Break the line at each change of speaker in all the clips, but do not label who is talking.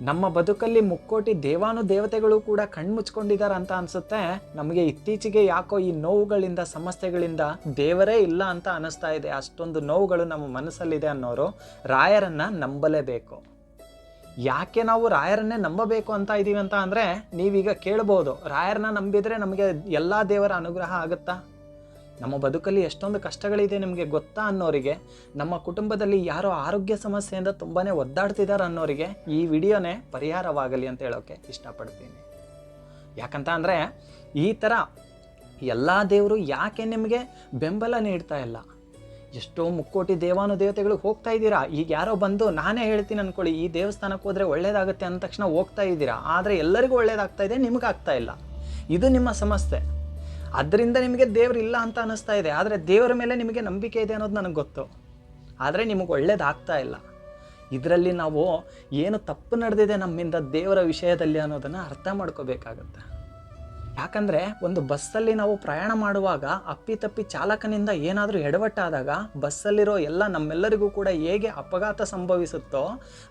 ನಮ್ಮ ಬದುಕಲ್ಲಿ ಮುಕ್ಕೋಟಿ ದೇವಾನು ದೇವತೆಗಳು ಕೂಡ ಕಣ್ಮುಚ್ಕೊಂಡಿದ್ದಾರೆ ಅಂತ ಅನ್ಸುತ್ತೆ. ನಮಗೆ ಇತ್ತೀಚೆಗೆ ಯಾಕೋ ಈ ನೋವುಗಳಿಂದ, ಸಮಸ್ಯೆಗಳಿಂದ ದೇವರೇ ಇಲ್ಲ ಅಂತ ಅನಿಸ್ತಾ ಇದೆ. ಅಷ್ಟೊಂದು ನೋವುಗಳು ನಮ್ಮ ಮನಸ್ಸಲ್ಲಿದೆ ಅನ್ನೋರು ರಾಯರನ್ನ ನಂಬಲೇಬೇಕು. ಯಾಕೆ ನಾವು ರಾಯರನ್ನೇ ನಂಬಬೇಕು ಅಂತ ಇದ್ದೀವಿ ಅಂತ ಅಂದರೆ ನೀವೀಗ ಕೇಳ್ಬೋದು. ರಾಯರನ್ನ ನಂಬಿದರೆ ನಮಗೆ ಎಲ್ಲ ದೇವರ ಅನುಗ್ರಹ ಆಗುತ್ತಾ? ನಮ್ಮ ಬದುಕಲ್ಲಿ ಎಷ್ಟೊಂದು ಕಷ್ಟಗಳಿದೆ ನಿಮಗೆ ಗೊತ್ತಾ ಅನ್ನೋರಿಗೆ, ನಮ್ಮ ಕುಟುಂಬದಲ್ಲಿ ಯಾರೋ ಆರೋಗ್ಯ ಸಮಸ್ಯೆಯಿಂದ ತುಂಬಾ ಒದ್ದಾಡ್ತಿದ್ದಾರೆ ಅನ್ನೋರಿಗೆ ಈ ವಿಡಿಯೋನೇ ಪರಿಹಾರವಾಗಲಿ ಅಂತ ಹೇಳೋಕ್ಕೆ ಇಷ್ಟಪಡ್ತೀನಿ. ಯಾಕಂತ ಅಂದರೆ ಈ ಥರ ಎಲ್ಲ ದೇವರು ಯಾಕೆ ನಿಮಗೆ ಬೆಂಬಲ ನೀಡ್ತಾ ಇಲ್ಲ? ಎಷ್ಟೋ ಮುಕ್ಕೋಟಿ ದೇವಾನು ದೇವತೆಗಳು ಹೋಗ್ತಾ ಇದ್ದೀರಾ? ಈಗ ಯಾರೋ ಬಂದು ನಾನೇ ಹೇಳ್ತೀನಿ ಅಂದ್ಕೊಳ್ಳಿ ಈ ದೇವಸ್ಥಾನಕ್ಕೆ ಹೋದರೆ ಒಳ್ಳೇದಾಗುತ್ತೆ ಅಂದ ತಕ್ಷಣ ಹೋಗ್ತಾ ಇದ್ದೀರಾ? ಆದರೆ ಎಲ್ಲರಿಗೂ ಒಳ್ಳೇದಾಗ್ತಾ ಇದೆ, ನಿಮ್ಗೆ ಆಗ್ತಾ ಇಲ್ಲ. ಇದು ನಿಮ್ಮ ಸಮಸ್ಯೆ. ಅದರಿಂದ ನಿಮಗೆ ದೇವರು ಇಲ್ಲ ಅಂತ ಅನ್ನಿಸ್ತಾ ಇದೆ. ಆದರೆ ದೇವರ ಮೇಲೆ ನಿಮಗೆ ನಂಬಿಕೆ ಇದೆ ಅನ್ನೋದು ನನಗೆ ಗೊತ್ತು. ಆದರೆ ನಿಮಗೆ ಒಳ್ಳೇದಾಗ್ತಾ ಇಲ್ಲ. ಇದರಲ್ಲಿ ನಾವು ಏನು ತಪ್ಪು ನಡೆದಿದೆ ನಮ್ಮಿಂದ ದೇವರ ವಿಷಯದಲ್ಲಿ ಅನ್ನೋದನ್ನು ಅರ್ಥ ಮಾಡ್ಕೋಬೇಕಾಗತ್ತೆ. ಯಾಕಂದರೆ ಒಂದು ಬಸ್ಸಲ್ಲಿ ನಾವು ಪ್ರಯಾಣ ಮಾಡುವಾಗ ಅಪ್ಪಿತಪ್ಪಿ ಚಾಲಕನಿಂದ ಏನಾದರೂ ಎಡವಟ್ಟಾದಾಗ ಬಸ್ಸಲ್ಲಿರೋ ಎಲ್ಲ ನಮ್ಮೆಲ್ಲರಿಗೂ ಕೂಡ ಹೇಗೆ ಅಪಘಾತ ಸಂಭವಿಸುತ್ತೋ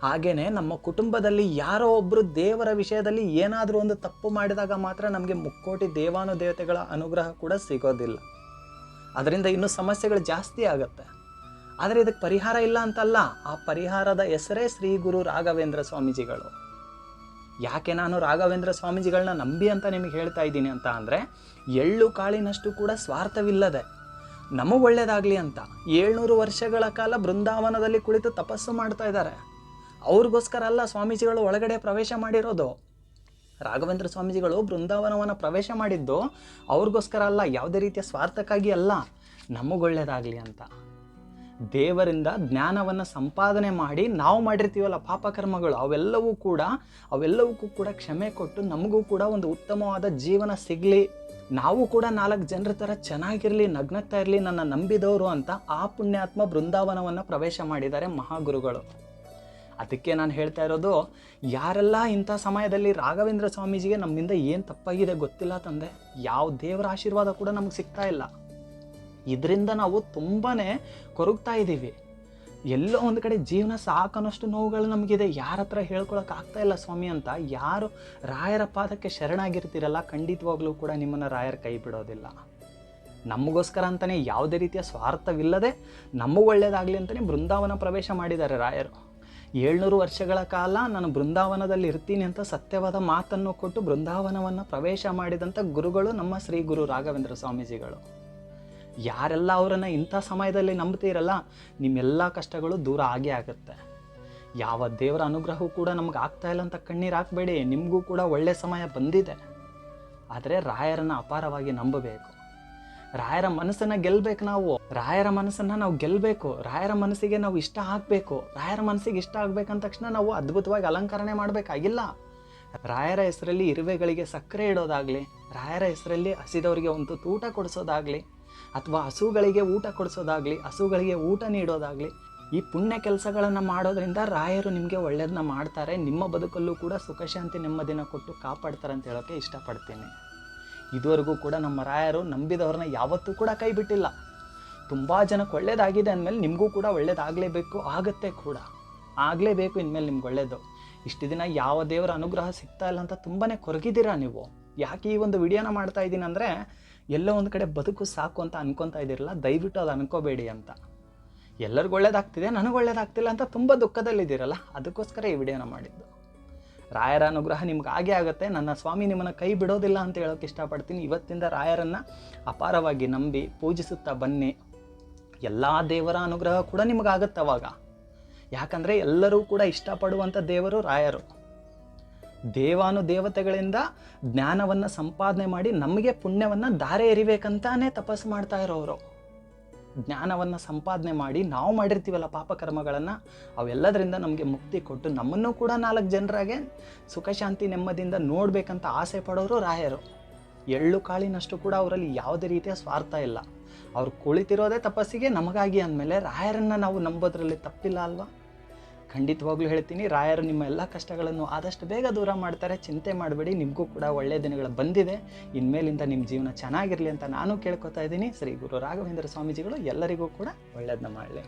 ಹಾಗೇನೆ ನಮ್ಮ ಕುಟುಂಬದಲ್ಲಿ ಯಾರೋ ಒಬ್ಬರು ದೇವರ ವಿಷಯದಲ್ಲಿ ಏನಾದರೂ ಒಂದು ತಪ್ಪು ಮಾಡಿದಾಗ ಮಾತ್ರ ನಮಗೆ ಮುಕ್ಕೋಟಿ ದೇವಾನು ದೇವತೆಗಳ ಅನುಗ್ರಹ ಕೂಡ ಸಿಗೋದಿಲ್ಲ. ಅದರಿಂದ ಇನ್ನೂ ಸಮಸ್ಯೆಗಳು ಜಾಸ್ತಿ ಆಗುತ್ತೆ. ಆದರೆ ಇದಕ್ಕೆ ಪರಿಹಾರ ಇಲ್ಲ ಅಂತಲ್ಲ, ಆ ಪರಿಹಾರದ ಹೆಸರೇ ಶ್ರೀ ಗುರು ರಾಘವೇಂದ್ರ ಸ್ವಾಮೀಜಿಗಳು. ಯಾಕೆ ನಾನು ರಾಘವೇಂದ್ರ ಸ್ವಾಮೀಜಿಗಳನ್ನ ನಂಬಿ ಅಂತ ನಿಮಗೆ ಹೇಳ್ತಾ ಇದ್ದೀನಿ ಅಂತ ಅಂದರೆ, ಎಳ್ಳು ಕಾಳಿನಷ್ಟು ಕೂಡ ಸ್ವಾರ್ಥವಿಲ್ಲದೆ, ನಮಗೆ ಒಳ್ಳೆಯದಾಗಲಿ ಅಂತ ಏಳ್ನೂರು ವರ್ಷಗಳ ಕಾಲ ಬೃಂದಾವನದಲ್ಲಿ ಕುಳಿತು ತಪಸ್ಸು ಮಾಡ್ತಾ ಇದ್ದಾರೆ. ಅವ್ರಿಗೋಸ್ಕರ ಅಲ್ಲ ಸ್ವಾಮೀಜಿಗಳು ಒಳಗಡೆ ಪ್ರವೇಶ ಮಾಡಿರೋದು. ರಾಘವೇಂದ್ರ ಸ್ವಾಮೀಜಿಗಳು ಬೃಂದಾವನವನ್ನು ಪ್ರವೇಶ ಮಾಡಿದ್ದು ಅವ್ರಿಗೋಸ್ಕರ ಅಲ್ಲ, ಯಾವುದೇ ರೀತಿಯ ಸ್ವಾರ್ಥಕ್ಕಾಗಿ ಅಲ್ಲ ನಮಗೊಳ್ಳೇದಾಗಲಿ ಅಂತ. ದೇವರಿಂದ ಜ್ಞಾನವನ್ನು ಸಂಪಾದನೆ ಮಾಡಿ ನಾವು ಮಾಡಿರ್ತೀವಲ್ಲ ಪಾಪಕರ್ಮಗಳು, ಅವೆಲ್ಲವೂ ಕೂಡ, ಅವೆಲ್ಲವಕ್ಕೂ ಕೂಡ ಕ್ಷಮೆ ಕೊಟ್ಟು ನಮಗೂ ಕೂಡ ಒಂದು ಉತ್ತಮವಾದ ಜೀವನ ಸಿಗಲಿ. ನಾವು ಕೂಡ ನಾಲ್ಕು ಜನರ ಥರ ಚೆನ್ನಾಗಿರಲಿ ನಗ್ನಗ್ತಾ ಇರಲಿ, ನನ್ನ ನಂಬಿದವರು ಅಂತ ಆ ಪುಣ್ಯಾತ್ಮ ಬೃಂದಾವನವನ್ನು ಪ್ರವೇಶ ಮಾಡಿದ್ದಾರೆ ಮಹಾಗುರುಗಳು. ಅದಕ್ಕೆ ನಾನು ಹೇಳ್ತಾ ಇರೋದು, ಯಾರೆಲ್ಲ ಇಂಥ ಸಮಯದಲ್ಲಿ ರಾಘವೇಂದ್ರ ಸ್ವಾಮೀಜಿಗೆ ನಮ್ಮಿಂದ ಏನು ತಪ್ಪಾಗಿದೆ ಗೊತ್ತಿಲ್ಲ ತಂದೆ. ಯಾವ ದೇವರ ಆಶೀರ್ವಾದ ಕೂಡ ನಮಗೆ ಸಿಗ್ತಾ ಇಲ್ಲ. ಇದರಿಂದ ನಾವು ತುಂಬಾ ಕೊರಗ್ತಾ ಇದ್ದೀವಿ. ಎಲ್ಲೋ ಒಂದು ಕಡೆ ಜೀವನ ಸಾಕನ್ನೋಷ್ಟು ನೋವುಗಳು ನಮಗಿದೆ. ಯಾರ ಹತ್ರ ಹೇಳ್ಕೊಳಕ್ಕೆ ಆಗ್ತಾ ಇಲ್ಲ ಸ್ವಾಮಿ ಅಂತ. ಯಾರು ರಾಯರ ಪಾದಕ್ಕೆ ಶರಣಾಗಿರ್ತೀರಲ್ಲ, ಖಂಡಿತವಾಗ್ಲೂ ಕೂಡ ನಿಮ್ಮನ್ನು ರಾಯರ ಕೈ ಬಿಡೋದಿಲ್ಲ. ನಮಗೋಸ್ಕರ ಅಂತಲೇ ಯಾವುದೇ ರೀತಿಯ ಸ್ವಾರ್ಥವಿಲ್ಲದೆ ನಮಗೂ ಒಳ್ಳೆಯದಾಗಲಿ ಅಂತಲೇ ಬೃಂದಾವನ ಪ್ರವೇಶ ಮಾಡಿದ್ದಾರೆ ರಾಯರು. ಏಳ್ನೂರು ವರ್ಷಗಳ ಕಾಲ ನಾನು ಬೃಂದಾವನದಲ್ಲಿ ಇರ್ತೀನಿ ಅಂತ ಸತ್ಯವಾದ ಮಾತನ್ನು ಕೊಟ್ಟು ಬೃಂದಾವನವನ್ನು ಪ್ರವೇಶ ಮಾಡಿದಂಥ ಗುರುಗಳು ನಮ್ಮ ಶ್ರೀ ಗುರು ರಾಘವೇಂದ್ರ ಸ್ವಾಮೀಜಿಗಳು. ಯಾರೆಲ್ಲ ಅವರನ್ನು ಇಂಥ ಸಮಯದಲ್ಲಿ ನಂಬ್ತೀರಲ್ಲ ನಿಮ್ಮೆಲ್ಲ ಕಷ್ಟಗಳು ದೂರ ಆಗೇ ಆಗುತ್ತೆ. ಯಾವ ದೇವರ ಅನುಗ್ರಹವೂ ಕೂಡ ನಮ್ಗೆ ಆಗ್ತಾ ಇಲ್ಲ ಅಂತ ಕಣ್ಣೀರು ಹಾಕಬೇಡಿ, ನಿಮಗೂ ಕೂಡ ಒಳ್ಳೆ ಸಮಯ ಬಂದಿದೆ. ಆದರೆ ರಾಯರನ್ನು ಅಪಾರವಾಗಿ ನಂಬಬೇಕು. ರಾಯರ ಮನಸ್ಸನ್ನು ಗೆಲ್ಲಬೇಕು ನಾವು. ರಾಯರ ಮನಸ್ಸನ್ನು ನಾವು ಗೆಲ್ಲಬೇಕು ರಾಯರ ಮನಸ್ಸಿಗೆ ನಾವು ಇಷ್ಟ ಆಗಬೇಕು. ರಾಯರ ಮನಸ್ಸಿಗೆ ಇಷ್ಟ ಆಗಬೇಕಂದ ತಕ್ಷಣ ನಾವು ಅದ್ಭುತವಾಗಿ ಅಲಂಕರಣೆ ಮಾಡಬೇಕಾಗಿಲ್ಲ. ರಾಯರ ಹೆಸರಲ್ಲಿ ಇರುವೆಗಳಿಗೆ ಸಕ್ಕರೆ ಇಡೋದಾಗಲಿ, ರಾಯರ ಹೆಸರಲ್ಲಿ ಹಸಿದವರಿಗೆ ಒಂದು ತೂಟ ಕೊಡಿಸೋದಾಗಲಿ ಅಥವಾ ಹಸುಗಳಿಗೆ ಊಟ ಕೊಡಿಸೋದಾಗಲಿ, ಹಸುಗಳಿಗೆ ಊಟ ನೀಡೋದಾಗಲಿ, ಈ ಪುಣ್ಯ ಕೆಲಸಗಳನ್ನು ಮಾಡೋದ್ರಿಂದ ರಾಯರು ನಿಮಗೆ ಒಳ್ಳೆಯದನ್ನ ಮಾಡ್ತಾರೆ. ನಿಮ್ಮ ಬದುಕಲ್ಲೂ ಕೂಡ ಸುಖಶಾಂತಿ ನೆಮ್ಮದಿನ ಕೊಟ್ಟು ಕಾಪಾಡ್ತಾರೆ ಅಂತ ಹೇಳೋಕ್ಕೆ ಇಷ್ಟಪಡ್ತೀನಿ. ಇದುವರೆಗೂ ಕೂಡ ನಮ್ಮ ರಾಯರು ನಂಬಿದವ್ರನ್ನ ಯಾವತ್ತೂ ಕೂಡ ಕೈ ಬಿಟ್ಟಿಲ್ಲ. ತುಂಬ ಜನಕ್ಕೆ ಒಳ್ಳೇದಾಗಿದೆ ಅಂದಮೇಲೆ ನಿಮಗೂ ಕೂಡ ಒಳ್ಳೇದಾಗಲೇಬೇಕು, ಆಗತ್ತೆ ಕೂಡ. ಆಗಲೇಬೇಕು ಇನ್ಮೇಲೆ ನಿಮ್ಗೆ ಒಳ್ಳೇದು. ಇಷ್ಟು ದಿನ ಯಾವ ದೇವರ ಅನುಗ್ರಹ ಸಿಗ್ತಾ ಇಲ್ಲ ಅಂತ ತುಂಬಾ ಕೊರಗಿದ್ದೀರಾ ನೀವು? ಯಾಕೆ ಈ ಒಂದು ವಿಡಿಯೋನ ಮಾಡ್ತಾ ಇದ್ದೀನಿ ಅಂದರೆ ಎಲ್ಲೋ ಒಂದು ಕಡೆ ಬದುಕು ಸಾಕು ಅಂತ ಅನ್ಕೊತಾ ಇದ್ದೀರಲ್ಲ, ದಯವಿಟ್ಟು ಅದು ಅನ್ಕೋಬೇಡಿ ಅಂತ. ಎಲ್ಲರಿಗೂ ಒಳ್ಳೇದಾಗ್ತಿದೆ, ನನಗೆ ಒಳ್ಳೇದಾಗ್ತಿಲ್ಲ ಅಂತ ತುಂಬ ದುಃಖದಲ್ಲಿದ್ದೀರಲ್ಲ, ಅದಕ್ಕೋಸ್ಕರ ಈ ವಿಡಿಯೋನ ಮಾಡಿದ್ದು. ರಾಯರ ಅನುಗ್ರಹ ನಿಮ್ಗೆ ಆಗೇ ಆಗುತ್ತೆ, ನನ್ನ ಸ್ವಾಮಿ ನಿಮ್ಮನ್ನು ಕೈ ಬಿಡೋದಿಲ್ಲ ಅಂತ ಹೇಳೋಕೆ ಇಷ್ಟಪಡ್ತೀನಿ. ಇವತ್ತಿಂದ ರಾಯರನ್ನು ಅಪಾರವಾಗಿ ನಂಬಿ ಪೂಜಿಸುತ್ತಾ ಬನ್ನಿ. ಎಲ್ಲ ದೇವರ ಅನುಗ್ರಹ ಕೂಡ ನಿಮಗಾಗತ್ತವಾಗ ಯಾಕಂದರೆ ಎಲ್ಲರೂ ಕೂಡ ಇಷ್ಟಪಡುವಂಥ ದೇವರು ರಾಯರು. ದೇವಾನು ದೇವತೆಗಳಿಂದ ಜ್ಞಾನವನ್ನು ಸಂಪಾದನೆ ಮಾಡಿ ನಮಗೆ ಪುಣ್ಯವನ್ನು ದಾರೆ ಎರಿಬೇಕಂತಾನೆ ತಪಸ್ಸು ಮಾಡ್ತಾ ಇರೋರು ಜ್ಞಾನವನ್ನು ಸಂಪಾದನೆ ಮಾಡಿ ನಾವು ಮಾಡಿರ್ತೀವಲ್ಲ ಪಾಪಕರ್ಮಗಳನ್ನು ಅವೆಲ್ಲದರಿಂದ ನಮಗೆ ಮುಕ್ತಿ ಕೊಟ್ಟು ನಮ್ಮನ್ನು ಕೂಡ ನಾಲ್ಕು ಜನರಾಗೆ ಸುಖ ಶಾಂತಿ ನೆಮ್ಮದಿಯಿಂದ ನೋಡಬೇಕಂತ ಆಸೆ ಪಡೋರು ರಾಯರು. ಎಳ್ಳು ಕಾಳಿನಷ್ಟು ಕೂಡ ಅವರಲ್ಲಿ ಯಾವುದೇ ರೀತಿಯ ಸ್ವಾರ್ಥ ಇಲ್ಲ. ಅವ್ರು ಕುಳಿತಿರೋದೇ ತಪಸ್ಸಿಗೆ, ನಮಗಾಗಿ ಅಂದಮೇಲೆ ರಾಯರನ್ನು ನಾವು ನಂಬೋದ್ರಲ್ಲಿ ತಪ್ಪಿಲ್ಲ ಅಲ್ವಾ? ಖಂಡಿತವಾಗ್ಲೂ ಹೇಳ್ತೀನಿ, ರಾಯರು ನಿಮ್ಮ ಎಲ್ಲ ಕಷ್ಟಗಳನ್ನು ಆದಷ್ಟು ಬೇಗ ದೂರ ಮಾಡ್ತಾರೆ. ಚಿಂತೆ ಮಾಡಬೇಡಿ, ನಿಮಗೂ ಕೂಡ ಒಳ್ಳೆಯ ದಿನಗಳು ಬಂದಿದೆ. ಇನ್ಮೇಲಿಂದ ನಿಮ್ಮ ಜೀವನ ಚೆನ್ನಾಗಿರಲಿ ಅಂತ ನಾನು ಕೇಳ್ಕೊತಾ ಇದ್ದೀನಿ. ಶ್ರೀ ಗುರು ರಾಘವೇಂದ್ರ ಸ್ವಾಮೀಜಿಗಳು ಎಲ್ಲರಿಗೂ ಕೂಡ ಒಳ್ಳೆಯದನ್ನ ಮಾಡಲಿ.